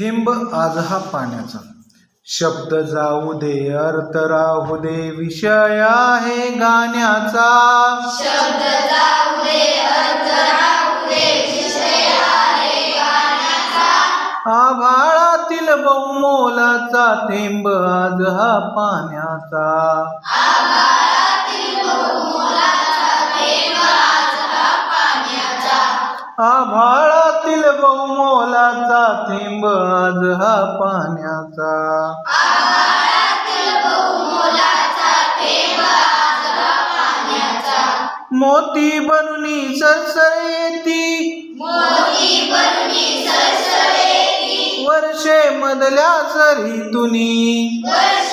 थेंब आज हा पाण्याचा. शब्द जाऊ दे अर्थ राहू दे विषय आहे गाण्याचा. शब्द जाऊ दे अर्थ राहू दे विषय आहे गाण्याचा. आभाळातील बहुमोलाचा थेंब आज हा पाण्याचा. आभाळातील बहुमोलाचा थेंब आज हा पाण्याचा. आभाळातील बहुमोलाचा थेंब आज हा पाण्याचा. मोती बनूनी सरसर सरसरेती. वर्षे मधल्या सरीतुनी. वर्षे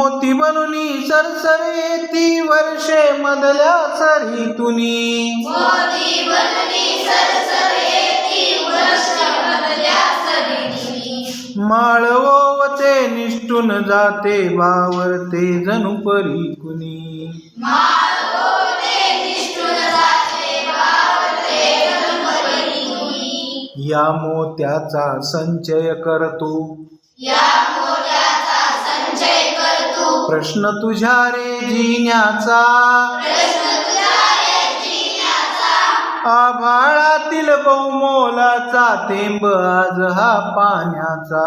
मोती बनूनी सरसर येती वर्षे मधल्या सरीतुनी. मोती बनली सरसरेती वर्षे मधल्या सरीतुनी. माळ ओवते निष्ठून जाते वावरते जणू परी कुणी या मोत्याचा संचय करतो या मोठ्याचा संचय करतो प्रश्न तुझ्या रे जिण्याचा आभाळातील बहुमोलाचा तेंब आज हा पाण्याचा.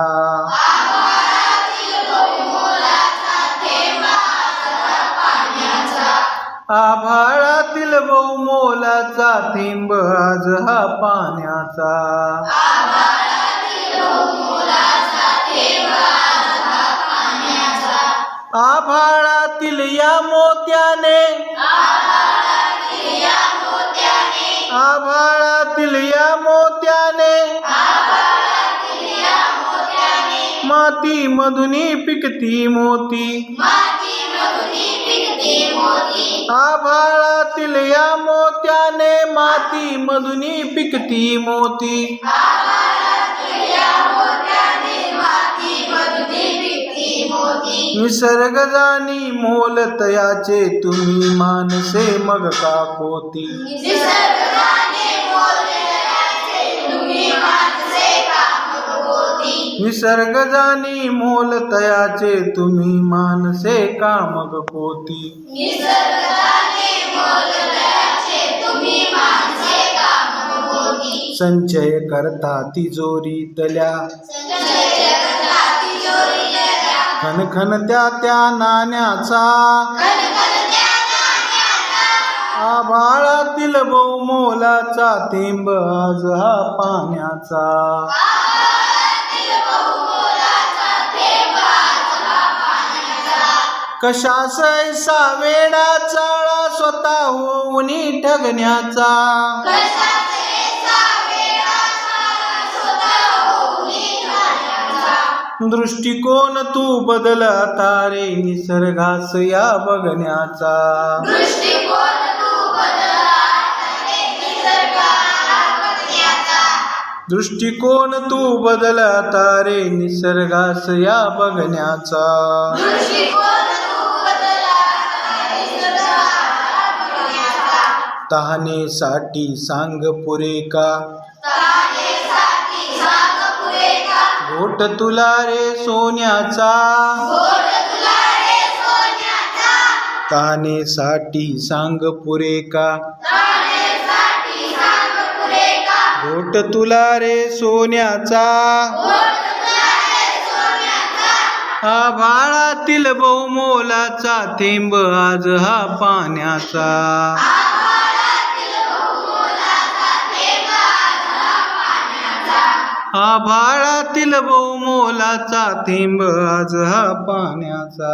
आभाळातील बहुमोलाचा थेंब आज हा पाण्याचा. आभाळातील या मोत्याने. आभाळातील या मोत्याने. माती मधुनी पिकती मोती. मोती आभाळातील या मोत्याने माती मधुनी पिकती मोती. निसर्ग जाणी मोल तयाचे तुम्ही मानसे मग का पोती? निसर्ग जाणी मोल तयाचे तुम्ही मानसे का मग पोती? संचय करता तिजोरीतल्या संजय जगता खनखन त्या त्या नाण्याचा. आभाळातील बहुमोलाचा थेंब आज पाण्याचा आभाळातील बहुमोलाचा थेंब आज हा पाण्याचा. कशास ऐसा वेडा चाळा स्वतः होऊन ठगण्याचा. दृष्टिकोन तू बदल तारे निसर्गास या बघण्याचा. दृष्टिकोन तू बदला तारे निसर्गास या बघण्याचा. तहानेसाठी सांग पुरे का? घोट तुला रे सोन्याचा. गोड तुला रे सोन्याचा. तहानेसाठी सांग पुरे का. तानेसाठी सांग पुरे का. घोट तुला रे सोन्याचा. गोड तुला रे सोन्याचा. आभाळातील बहुमोलाचा थेंब आज हा पाण्याचा. आभाळातील बहुमोलाचा थेंब आज हा पाण्याचा.